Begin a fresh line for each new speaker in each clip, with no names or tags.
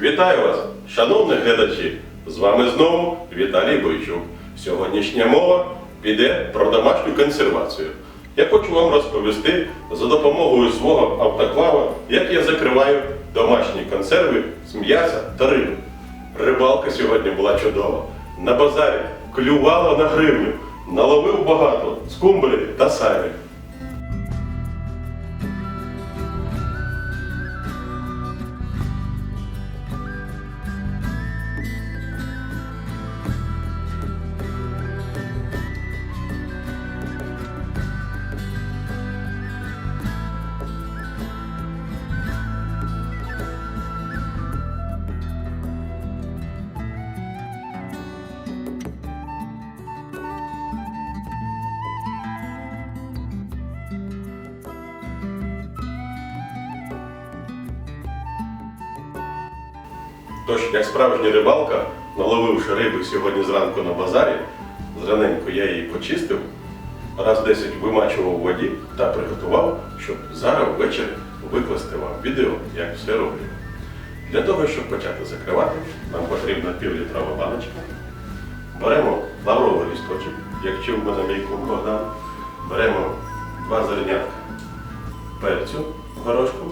Вітаю вас, шановні глядачі! З вами знову Віталій Бойчук. Сьогоднішня мова піде про домашню консервацію. Я хочу вам розповісти за допомогою свого автоклава, як я закриваю домашні консерви з м'яса та риби. Рибалка сьогодні була чудова. На базарі клювало на гривню, наловив багато скумбрі та сайри. Тож, як справжня рибалка, наловивши риби сьогодні зранку на базарі, зраненько я її почистив, раз 10 вимачував у воді та приготував, щоб зараз ввечері викласти вам відео, як все роблю. Для того, щоб почати закривати, нам потрібна півлітрова баночка. Беремо лавровий лісточок, як вчив мене мій кум Богдан. Беремо два зернятка перцю горошку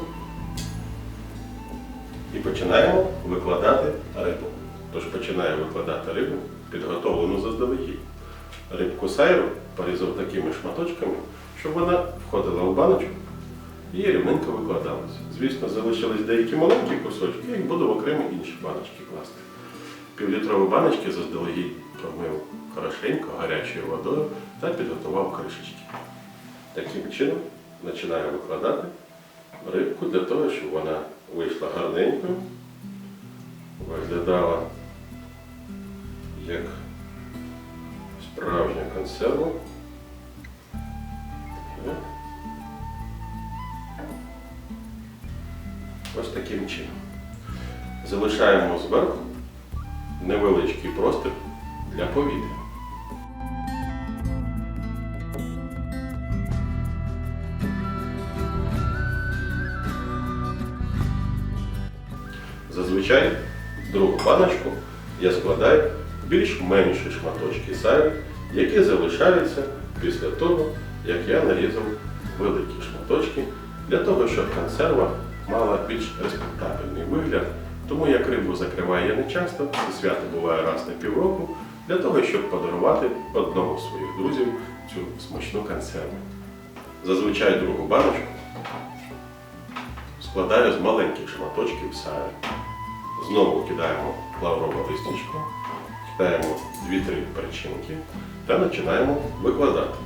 починаємо викладати рибу. Тож починаю викладати рибу, підготовлену заздалегідь. Рибку сайру порізав такими шматочками, щоб вона входила в баночку і рівненько викладалася. Звісно, залишились деякі маленькі кусочки, я їх буду в окремі інші баночки класти. Півлітрові баночки заздалегідь промив хорошенько гарячою водою та підготував кришечки. Таким чином починаю викладати рибку для того, щоб вона вийшла гарненько, виглядала як справжня консерва. Ось таким чином. Залишаємо зверху невеличкий простір для повітря. Зазвичай другу баночку я складаю більш менші шматочки сайру, які залишаються після того, як я нарізав великі шматочки, для того, щоб консерва мала більш респектабельний вигляд. Тому як рибу закриваю я не часто, це свято буває раз на півроку, для того, щоб подарувати одному з своїх друзів цю смачну консерву. Зазвичай другу баночку складаю з маленьких шматочків сайру. Знову кидаємо лаврове листочко, кидаємо 2-3 перчинки та починаємо викладати.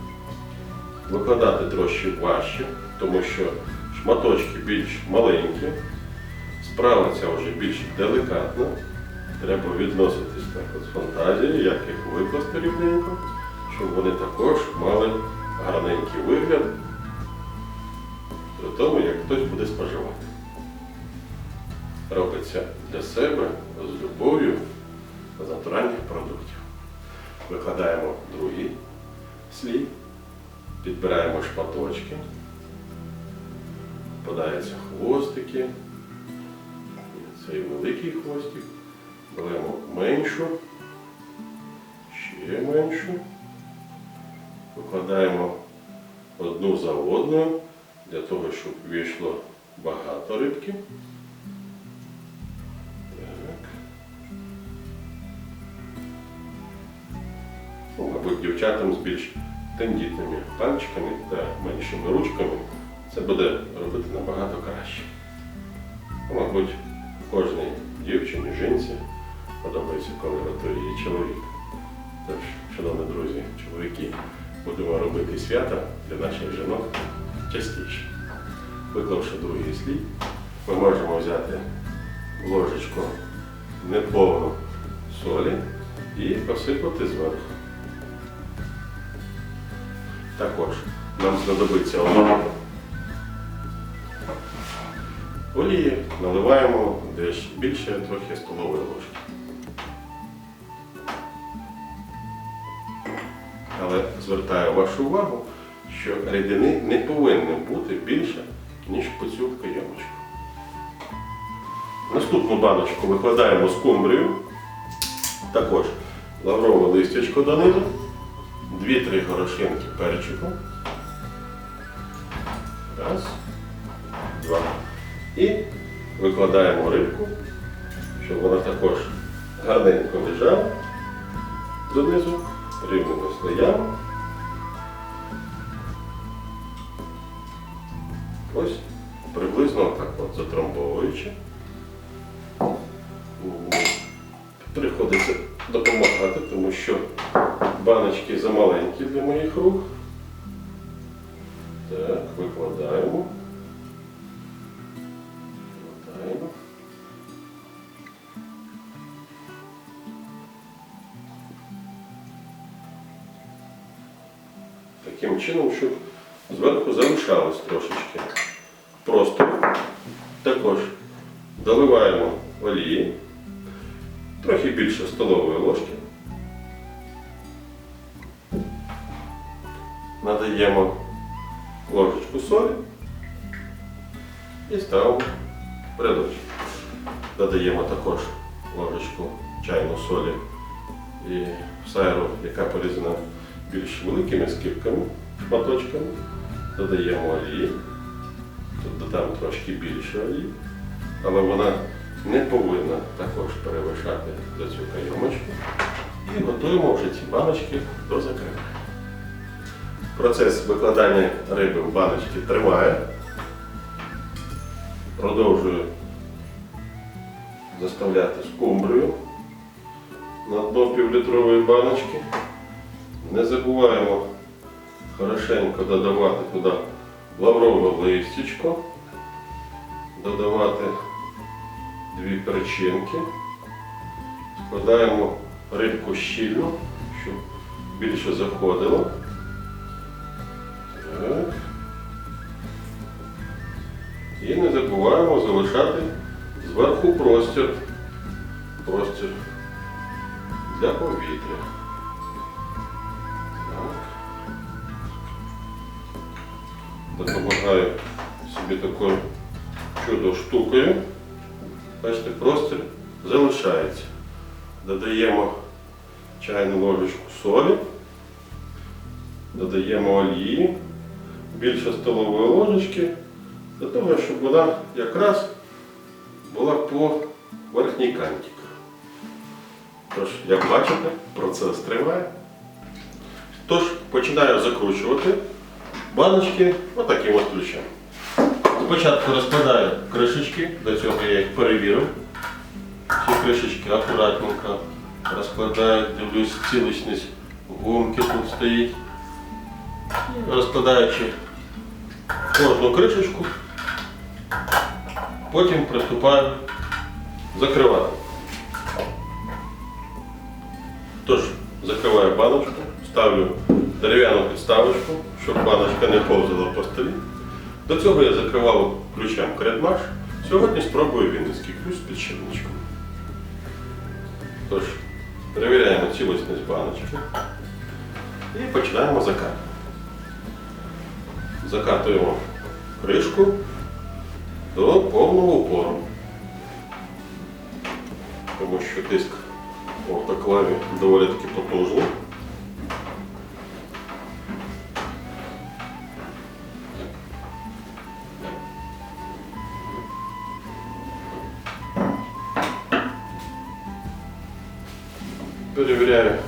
Викладати трошки важче, тому що шматочки більш маленькі, справа ця вже більш делікатна. Треба відноситись так з фантазією, як їх викласти рівненько, щоб вони також мали гарненький вигляд при тому, як хтось буде споживати робиться для себе з любов'ю з натуральних продуктів. Викладаємо другий слій, підбираємо шматочки, подаються хвостики, цей великий хвостик, беремо меншу, ще меншу, викладаємо одну за одною для того, щоб вийшло багато рибки. Мабуть, дівчатам з більш тендітними пальчиками та меншими ручками це буде робити набагато краще. Ну, Мабуть, кожній дівчині, жінці подобається, коли готує її чоловік. Тож, шановні друзі, чоловіки, будемо робити свята для наших жінок частіше. Виклавши другий слід, ми можемо взяти ложечку неповну солі і посипати зверху. Також нам знадобиться олія. Олії наливаємо десь більше трохи столової ложки. Але звертаю вашу увагу, що рідини не повинно бути більше, ніж по цю кайомочку. Наступну баночку викладаємо скумбрію. Також лаврове листячко донизу, 2-3 горошинки перчику. Раз, два. І викладаємо рибку, щоб вона також гарненько лежала донизу, рівними слоями. Ось приблизно так от затрамбовуючи. Рук. Так, викладаємо. Викладаємо. Таким чином, щоб зверху залишалось трошечки просто. Також доливаємо олії, трохи більше столової ложки. Надаємо ложечку солі і ставимо в. Додаємо також ложечку чайну солі і сайру, яка порізана більш великими скибками, шматочками. Додаємо олії. Тут трошки більше олії, але вона не повинна також перевишати за цю кайомочку. І готуємо вже ці баночки до закриття. Процес викладання риби в баночки триває. Продовжую заставляти скумбрію на дно півлітрової баночки. Не забуваємо хорошенько додавати туди лаврове листячко, додавати дві перчинки, складаємо рибку щільно, щоб більше заходило. Так. І не забуваємо залишати зверху простір. Простір для повітря. Так. Допомагаю собі такою чудо штукою. Бачите, простір залишається. Додаємо чайну ложечку солі, додаємо олії, більше столової ложечки, для того, щоб вона якраз була по верхній канті. Тож, як бачите, процес триває. Тож, починаю закручувати баночки отаким от ключем. Спочатку розкладаю кришечки, до цього я їх перевірив. Ці кришечки акуратненько розкладаю, дивлюсь, цілісність гумки тут стоїть. Розкладаючи кожну кришечку, потім приступаю закривати. Тож, закриваю баночку, ставлю дерев'яну підставочку, щоб баночка не повзала по столі. До цього я закривав ключем кредмаш. Сьогодні спробую вінницький ключ з підшипничком. Тож, перевіряємо цілісність баночки і починаємо закат. Закатуємо кришку до повного упору. Тому що тиск в автоклаві доволі таки потужний. Перевіряю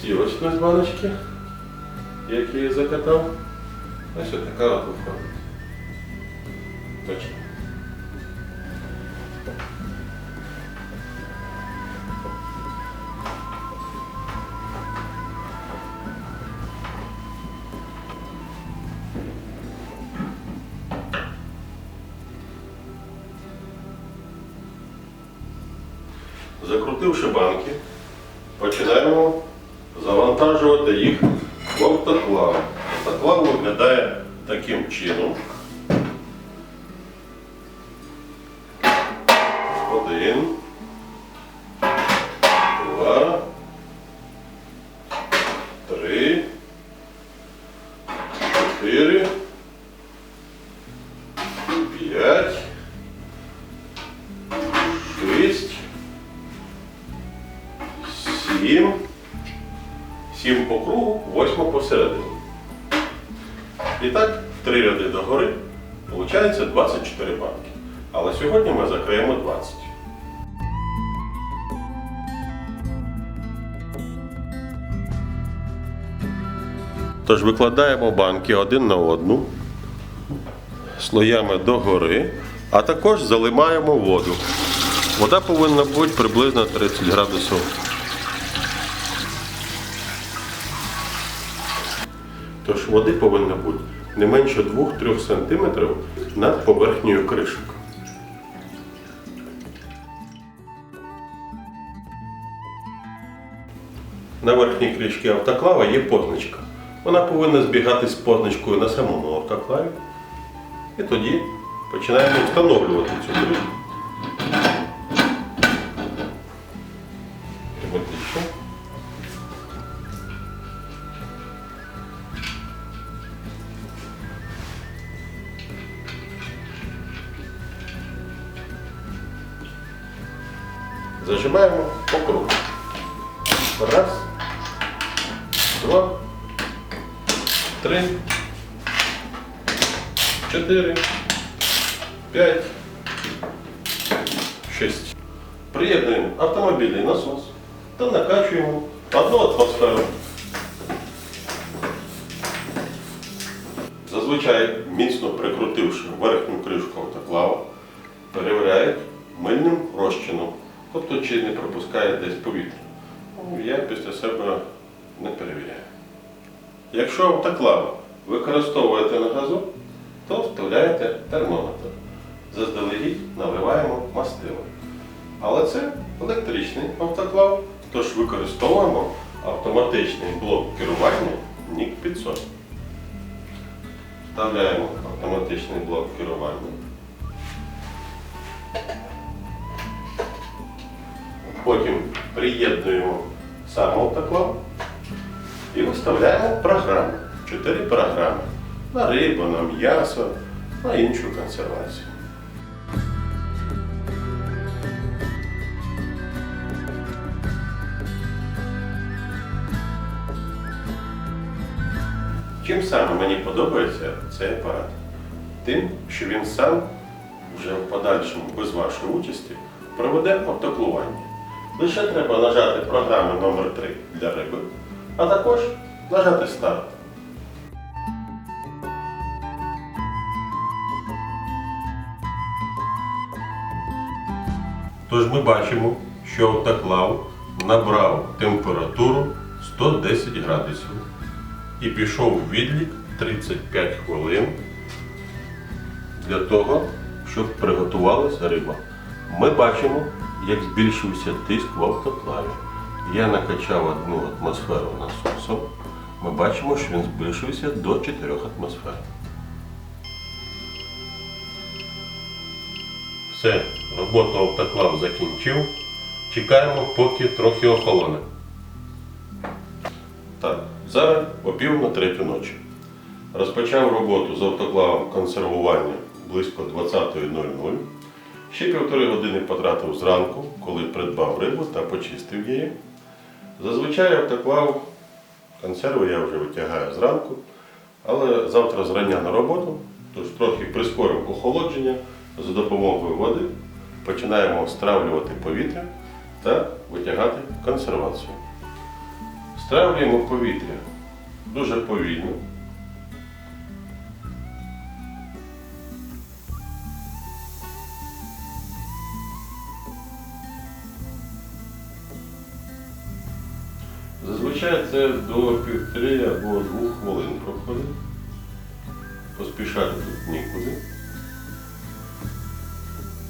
цілісність баночки, як я закатав. Ось така от виходить. Точно. 20. Тож викладаємо банки один на одну, слоями догори, а також заливаємо воду. Вода повинна бути приблизно 30 градусів. Тож води повинно бути не менше 2-3 см над поверхнею кришок. На верхній кришці автоклава є позначка. Вона повинна збігати з позначкою на самому автоклаві. І тоді починаємо встановлювати цю кришку. Три, чотири, п'ять, шість. Приєднуємо автомобільний насос та накачуємо одну атмосферу. Зазвичай, міцно прикрутивши верхню кришку автоклава, перевіряють мильним розчином, тобто чи не пропускає десь повітря. Я після себе не перевіряю. Якщо автоклав використовуєте на газу, то вставляєте термометр. Заздалегідь наливаємо мастило. Але це електричний автоклав, тож використовуємо автоматичний блок керування NIC 500. Вставляємо автоматичний блок керування. Потім приєднуємо сам автоклав і виставляємо програми. Чотири програми. На рибу, на м'ясо, на іншу консервацію. Чим саме мені подобається цей апарат? Тим, що він сам вже в подальшому без вашої участі проведе автоклування. Лише треба нажати програму номер 3 для риби, а також нажати старт. Тож ми бачимо, що автоклав набрав температуру 110 градусів і пішов в відлік 35 хвилин для того, щоб приготувалася риба. Ми бачимо, як збільшився тиск в автоклаві. Я накачав одну атмосферу насосом. Ми бачимо, що він збільшився до 4 атмосфер. Все, роботу автоклав закінчив. Чекаємо, поки трохи охолоне. Так, зараз о пів на третю ночі. Розпочав роботу з автоклавом консервування близько 20.00. Ще півтори години потратив зранку, коли придбав рибу та почистив її. Зазвичай автоклав консерву я вже витягаю зранку, але завтра зрання на роботу, тож трохи прискорив охолодження за допомогою води. Починаємо стравлювати повітря та витягати консервацію. Стравлюємо повітря дуже повільно. Зазвичай це до півтори або двох хвилин проходить. Поспішати тут нікуди.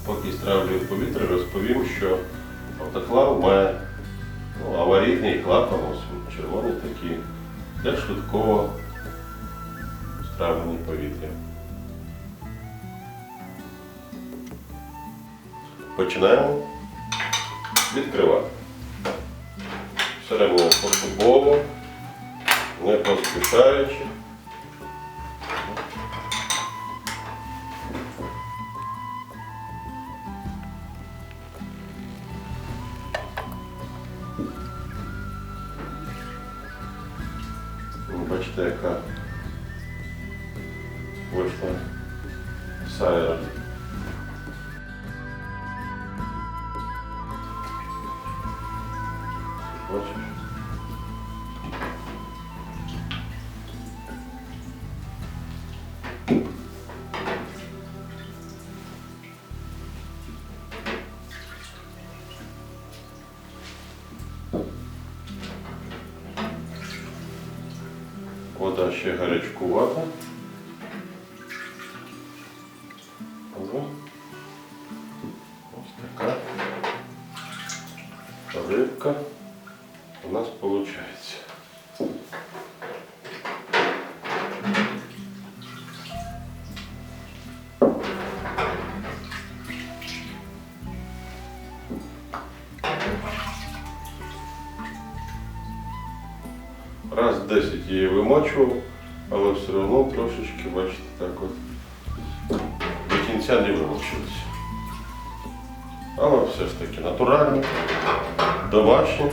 Поки стравлюю повітря, розповім, що автоклав має ну, аварійний клапан, ось червоний такий, для швидкого стравлення повітря. Починаємо відкривати. Робимо поступово, не поспішаючи. Вода ще гарячкувата. 10 її вимочував, але все одно трошечки, бачите, так от до кінця не вимочилися. Але все ж таки натуральне, домашнє,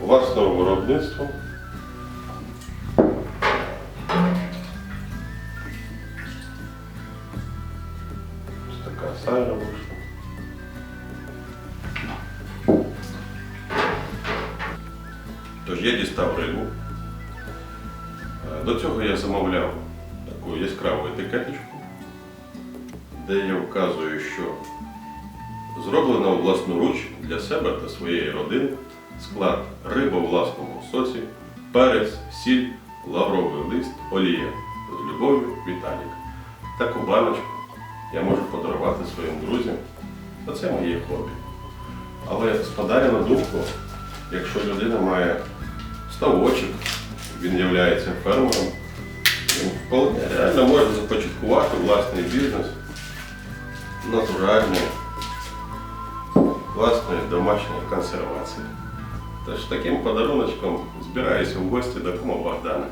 власного виробництва. Ось така сайра вийшла. Тож я дістав рибу. До цього я замовляв таку яскраву етикеточку, де я вказую, що зроблено власноруч для себе та своєї родини склад риба в власному соці, перець, сіль, лавровий лист, олія. З любов'ю Віталік. Таку баночку я можу подарувати своїм друзям. Та це моє хобі. Але спадає на думку, якщо людина має ставочок, він є фермером, він вполне реально може започаткувати власний бізнес натуральної, власної домашньої консервації. Тож таким подаруночком збираюся в гості до кума Богдана.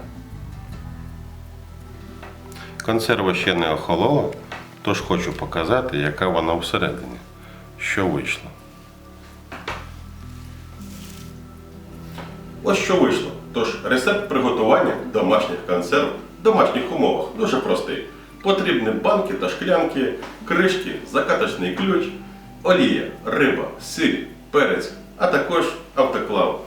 Консерва ще не охолола, тож хочу показати, яка вона всередині, що вийшло. Ось що вийшло. Тож рецепт приготування домашніх консерв в домашніх умовах дуже простий. Потрібні банки та шклянки, кришки, закаточний ключ, олія, риба, сіль, перець, а також автоклав.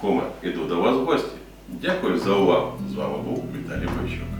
Куме, іду до вас в гості. Дякую за увагу. З вами був Віталій Бойчук.